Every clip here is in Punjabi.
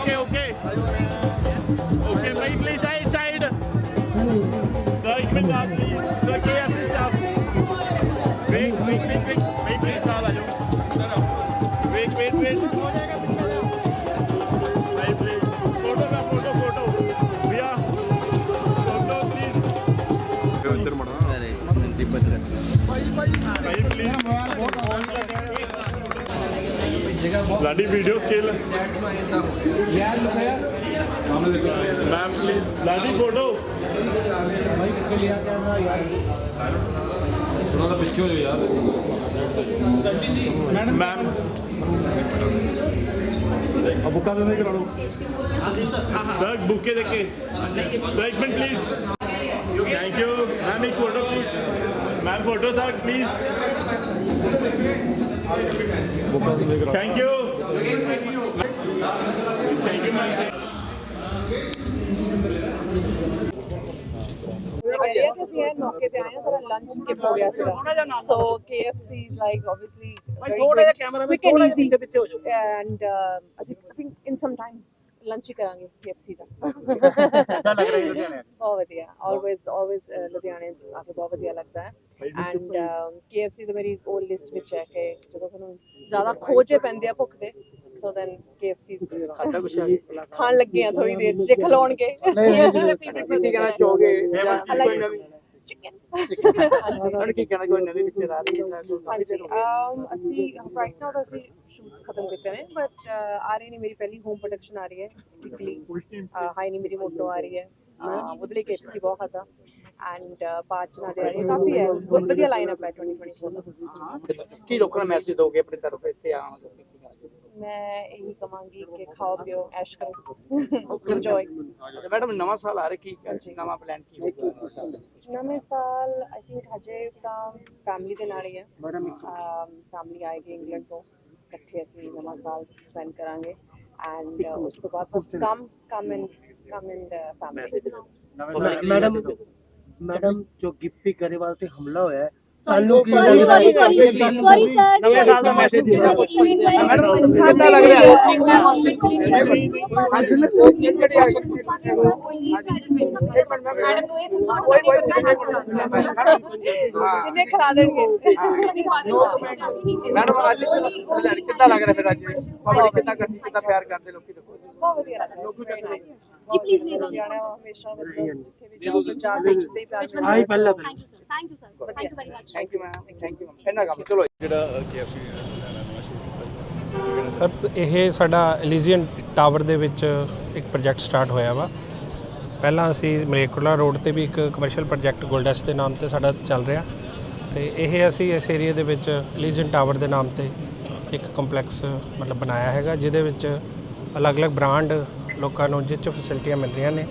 okay, okay. Okay, my please side, side. Sir, ik ben daar. Sir, ik ben daar. Wait, wait, wait, wait. My please side, alo. Wait, wait, wait. My please. Photo, na photo, photo. Bia. Photo, please. Yo, इधर मरा. नहीं, नहीं, दीपक. भाई, भाई. भाई, please. Ladi video still ma'am please Ladi photo ਥੋੜਾ ਪਿੱਛੇ ਹੋ ਜਾਓ ਯਾਰ ਮੈਮ ਆ ਬੁੱਕਾ ਦੇ ਦੇ ਕਰਾ ਲਓ ਸਰ ਬੁੱਕੇ ਦੇ ਕੇ ਸਰ ਇੱਕ minute please thank you ma'am ਇੱਕ photo please ma'am photo sir please Thank you. Thank you, area because here मौके पे आए हैं सारा lunch so KFC is like obviously very quick, quick and easy. and uh, I think in some time. Lunch ਹੀ ਕਰਾਂਗੇ KFC ਦਾ। ਕਿੱਦਾਂ ਲੱਗ ਰਿਹਾ ਲੁਧਿਆਣੇ ਬਹੁਤ ਵਧੀਆ always always uh, ਲੁਧਿਆਣੇ ਆ ਕੇ ਬਹੁਤ ਵਧੀਆ ਲੱਗਦਾ ਹੈ। ਐਂਡ KFC ਤਾਂ ਮੇਰੀ ਉਹ ਲਿਸਟ ਵਿੱਚ ਹੈ ਕਿ ਜਦੋਂ ਤੁਹਾਨੂੰ ਜ਼ਿਆਦਾ ਖੋਜੇ ਪੈਂਦੇ ਆ ਭੁੱਖ ਦੇ ਸੋ ਦੈਨ KFC ਕੁਛ ਆ ਖਾਣ ਲੱਗੇ ਆ ਥੋੜੀ ਦੇਰ ਜੇ ਖਲਾਉਣਗੇ। ਕੀ ਕਹਿਣਾ ਚਾਹੋਗੇ ਕੋਈ ਨਵੀਂ ਹੁਣ ਕੀ ਕਹਿਣਾ ਕੋਈ ਨਵੀਂ ਪਿਕਚਰ ਆ ਰਹੀ ਹੈ ਜਾਂ ਹਾਂਜੀ um, ਅਸੀਂ ਰਾਈਟ ਨਾਓ ਤਾਂ ਅਸੀਂ ਸ਼ੂਟਸ ਖਤਮ ਕੀਤੇ ਨੇ ਬਟ ਆ ਰਹੀ ਨਹੀਂ ਮੇਰੀ ਪਹਿਲੀ ਹੋਮ ਪ੍ਰੋਡਕਸ਼ਨ ਆ ਰਹੀ ਹੈ ਵੀਕਲੀ ਹਾਈ ਨਹੀਂ ਮੇਰੀ ਮੋਟੋ ਆ ਰਹੀ ਹੈ। ਉਹਦੇ ਲਈ ਕੇਪੀਸੀ ਬਹੁਤ ਖਾਦਾ ਐਂਡ ਨਾਲ ਦੇ ਰਹੀ। ਕਾਫੀ ਹੈ। ਗੁੱਡ ਵਧੀਆ ਲਾਈਨ ਅਪ ਹੈ 2024 ਦਾ। ਕੀ ਲੋਕਾਂ ਨੂੰ ਮੈਸੇਜ ਦੋਗੇ ਆਪਣੀ ਤਰਫ ਇੱਥੇ ਆਉਣ ਦਾ? ਮੈਂ ਇਹੀ ਕਹਾਂਗੀ ਕਿ ਖਾਓ ਪੀਓ ਐਸ਼ ਕਰੋ। ਇੰਜੋਏ ਅੱਛਾ ਮੈਡਮ ਨਵਾਂ ਸਾਲ ਆ ਰਿਹਾ ਕੀ ਨਵਾਂ ਪਲਾਨ ਕੀ ਹੋਊਗਾ ਨਵਾਂ ਸਾਲ? ਨਵੇਂ ਸਾਲ ਆਈ ਥਿੰਕ ਹਜੇ ਤਾਂ ਫੈਮਿਲੀ ਦੇ ਨਾਲ ਹੀ ਹੈ। ਫੈਮਿਲੀ ਆਏਗੀ ਇੰਗਲੈਂਡ ਤੋਂ। ਇਕੱਠੇ ਅਸੀਂ ਨਵਾਂ ਸਾਲ ਸਪੈਂਡ ਕਰਾਂਗੇ। ਐਂਡ ਉਸ ਤੋਂ ਬਾਅਦ ਬਸ come come and come and family madam madam ਜੋ ਗਿੱਪੀ ਗਰੇਵਾਲ ਤੇ ਹਮਲਾ ਹੋਇਆ ਹੈ ਸਾਨੂੰ ਕੀ sorry, sorry, sorry, sorry, sir. ਨਵੇਂ ਸਾਲ ਦਾ ਮੈਸੇਜ ਦੇ ਦਿਓ ਮੈਡਮ ਕਿੱਦਾਂ ਲੱਗ ਰਿਹਾ ਮੈਡਮ ਨੂੰ ਇਹ ਪੁੱਛਣਾ ਕੋਈ ਜਿੰਨੇ ਖਿਲਾ ਦੇਣਗੇ ਮੈਡਮ ਅੱਜ ਕਿੱਦਾਂ ਲੱਗ ਰਿਹਾ ਫਿਰ ਅੱਜ ਪਬਲਿਕ ਕਿੱਦਾਂ ਕਰਦੀ ਕਿੱਦਾਂ ਪਿਆਰ ਕਰਦੇ ਲੋਕੀ ਦੇਖੋ ਬਹੁਤ ਵਧੀਆ ਲੱਗਦਾ ਵੈਰੀ ਨਾਈਸ ਜੀ, please ਲੈ ਜਾਓ। ਜਾਣਾ ਹਮੇਸ਼ਾ ਜਿੱਥੇ ਵੀ ਜਾਓ ਪੰਜਾਬ ਵਿੱਚ ਤੇ ਹੀ ਪਿਆਰ ਮਿਲਦਾ ਆਹੀ ਪਹਿਲਾਂ thank you sir thank you sir thank you very much thank you ma'am thank you ਇੰਨਾ ਕੰਮ ਚਲੋ ਜਿਹੜਾ ਕੇਐਫਸੀ ਨਵਾਂ ਸ਼ੁਰੂ ਇਹ ਸਾਡਾ ਐਲੀਜ਼ੀਅਨ ਟਾਵਰ ਦੇ ਵਿੱਚ ਇੱਕ ਪ੍ਰੋਜੈਕਟ ਸਟਾਰਟ ਹੋਇਆ ਵਾ। ਪਹਿਲਾਂ ਅਸੀਂ ਮਲੇਕੁਲਾ ਰੋਡ ਤੇ ਵੀ ਇੱਕ ਕਮਰਸ਼ੀਅਲ ਪ੍ਰੋਜੈਕਟ ਗੋਲਡਸ ਦੇ ਨਾਮ ਤੇ ਸਾਡਾ ਚੱਲ ਰਿਹਾ। ਤੇ ਇਹ ਅਸੀਂ ਇਸ ਏਰੀਆ ਦੇ ਵਿੱਚ ਐਲੀਜ਼ੀਅਨ ਟਾਵਰ ਦੇ ਨਾਮ ਤੇ ਇੱਕ ਕੰਪਲੈਕਸ ਮਤਲਬ ਬਣਾਇਆ ਹੈਗਾ ਜਿਹਦੇ ਵਿੱਚ ਅਲੱਗ-ਅਲੱਗ ਬ੍ਰਾਂਡ ਲੋਕਾਂ ਨੂੰ ਜਿਹ 'ਚ ਫੈਸਿਲਿਟੀਆਂ ਮਿਲ ਰਹੀਆਂ ਨੇ।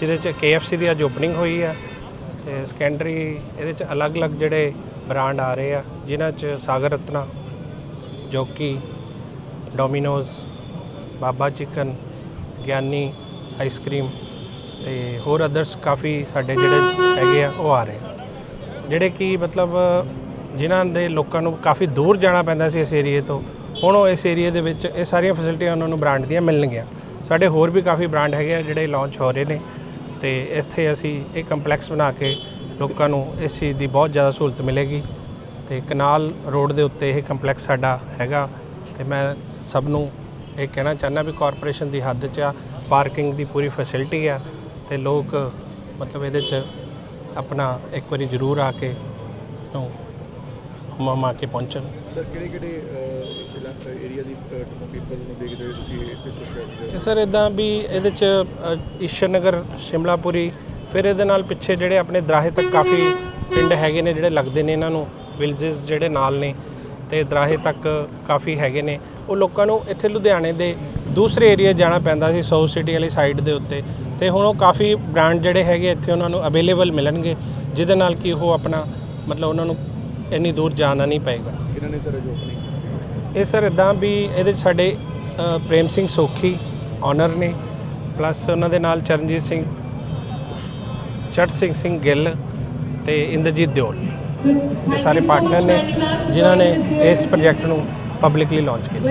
ਜਿਹਦੇ 'ਚ KFC ਦੀ ਅੱਜ ਓਪਨਿੰਗ ਹੋਈ ਆ। ਤੇ ਸੈਕੰਡਰੀ ਇਹਦੇ 'ਚ ਅਲੱਗ-ਅਲੱਗ ਜਿਹੜੇ ਬ੍ਰਾਂਡ ਆ ਰਹੇ ਆ, ਜਿਨ੍ਹਾਂ 'ਚ Sagar Ratna, Jockey, Domino's, Baba chicken, Giani ice cream ਤੇ ਹੋਰ ਅਦਰਸ ਕਾਫੀ ਸਾਡੇ ਜਿਹੜੇ ਹੈਗੇ ਆ, ਉਹ ਆ ਰਹੇ ਆ। ਜਿਹੜੇ ਕਿ ਮਤਲਬ ਜਿਨ੍ਹਾਂ ਦੇ ਲੋਕਾਂ ਨੂੰ ਕਾਫੀ ਦੂਰ ਜਾਣਾ ਪੈਂਦਾ ਸੀ ਇਸ ਏਰੀਏ ਤੋਂ, ਹੁਣ ਉਹ ਇਸ ਏਰੀਏ ਦੇ ਵਿੱਚ ਇਹ ਸਾਰੀਆਂ ਫੈਸਿਲਿਟੀਆਂ ਉਹਨਾਂ ਨੂੰ ਬ੍ਰਾਂਡ ਦੀਆਂ ਮਿਲਣਗੀਆਂ। ਸਾਡੇ ਹੋਰ ਵੀ ਕਾਫੀ ਬ੍ਰਾਂਡ ਹੈਗੇ ਆ ਜਿਹੜੇ ਲਾਂਚ ਹੋ ਰਹੇ ਨੇ। ਤੇ ਇੱਥੇ ਅਸੀਂ ਇਹ ਕੰਪਲੈਕਸ ਬਣਾ ਕੇ ਲੋਕਾਂ ਨੂੰ ਇਸ ਚੀਜ਼ ਦੀ ਬਹੁਤ ਜ਼ਿਆਦਾ ਸਹੂਲਤ ਮਿਲੇਗੀ ਤੇ ਕਨਾਲ ਰੋਡ ਦੇ ਉੱਤੇ ਇਹ ਕੰਪਲੈਕਸ ਸਾਡਾ ਹੈਗਾ ਤੇ ਮੈਂ ਸਭ ਨੂੰ ਇਹ ਕਹਿਣਾ ਚਾਹੁੰਦਾ ਵੀ ਕਾਰਪੋਰੇਸ਼ਨ ਦੀ ਹੱਦ 'ਚ ਆ, ਪਾਰਕਿੰਗ ਦੀ ਪੂਰੀ ਫੈਸਿਲਿਟੀ ਆ ਤੇ ਲੋਕ ਮਤਲਬ ਇਹਦੇ 'ਚ ਆਪਣਾ ਇੱਕ ਵਾਰੀ ਜ਼ਰੂਰ ਆ ਕੇ ਇਹਨੂੰ ਮਮਾ ਕੇ ਪਹੁੰਚਣ। ਸਰ ਕਿਹੜੇ ਕਿਹੜੇ ਇਲਾਕਾ ਏਰੀਆ ਦੀ ਪੀਪਲ ਨੂੰ ਦੇਖਦੇ ਹੋਏ ਤੁਸੀਂ ਇੱਥੇ ਸੋਚਿਆ ਸੀ? ਸਰ ਇਦਾਂ ਵੀ ਇਹਦੇ 'ਚ ਈਸ਼ਰ ਨਗਰ ਸ਼ਿਮਲਾਪੁਰੀ ਫਿਰ ਇਹਦੇ ਨਾਲ ਪਿੱਛੇ ਜਿਹੜੇ ਆਪਣੇ ਦਰਾਹੇ ਤੱਕ ਕਾਫੀ ਪਿੰਡ ਹੈਗੇ ਨੇ ਜਿਹੜੇ ਲੱਗਦੇ ਨੇ ਇਹਨਾਂ ਨੂੰ ਵਿਲੇजेस ਜਿਹੜੇ ਨਾਲ ਨੇ ਤੇ ਦਰਾਹੇ ਤੱਕ ਕਾਫੀ ਹੈਗੇ ਨੇ। ਉਹ ਲੋਕਾਂ ਨੂੰ ਇੱਥੇ ਲੁਧਿਆਣੇ ਦੇ ਦੂਸਰੇ ਏਰੀਆ ਜਾਣਾ ਪੈਂਦਾ ਸੀ ਸਾਊਥ ਸਿਟੀ ਵਾਲੀ ਸਾਈਡ ਦੇ ਉੱਤੇ। ਤੇ ਹੁਣ ਉਹ ਕਾਫੀ ਬ੍ਰਾਂਡ ਜਿਹੜੇ ਹੈਗੇ ਇੱਥੇ ਉਹਨਾਂ ਨੂੰ ਅਵੇਲੇਬਲ ਮਿਲਣਗੇ ਜਿਹਦੇ ਨਾਲ ਕਿ ਉਹ ਆਪਣਾ ਮਤਲਬ ਉਹਨਾਂ ਨੂੰ ਇੰਨੀ ਦੂਰ ਜਾਣਾ ਨਹੀਂ ਪਏਗਾ। ਕਿਹਨਾਂ ਨੇ ਸਰ ਜੋ ਆਪਣੀ? ਇਹ ਸਰ ਇਦਾਂ ਵੀ ਇਹਦੇ 'ਚ ਸਾਡੇ ਪ੍ਰੇਮ ਸਿੰਘ ਸੋਖੀ ਆਨਰ ਨੇ ਪਲੱਸ ਉਹਨਾਂ ਦੇ ਨਾਲ ਚਰਨਜੀਤ ਸਿੰਘ ਚੜ ਸਿੰਘ ਸਿੰਘ ਗਿੱਲ ਤੇ ਇੰਦਰਜੀਤ ਦਿਓਲ। ਇਹ ਸਾਰੇ ਪਾਰਟਨਰ ਨੇ ਜਿਨ੍ਹਾਂ ਨੇ ਇਸ ਪ੍ਰੋਜੈਕਟ ਨੂੰ ਪਬਲਿਕਲੀ ਲਾਂਚ ਕੀਤਾ।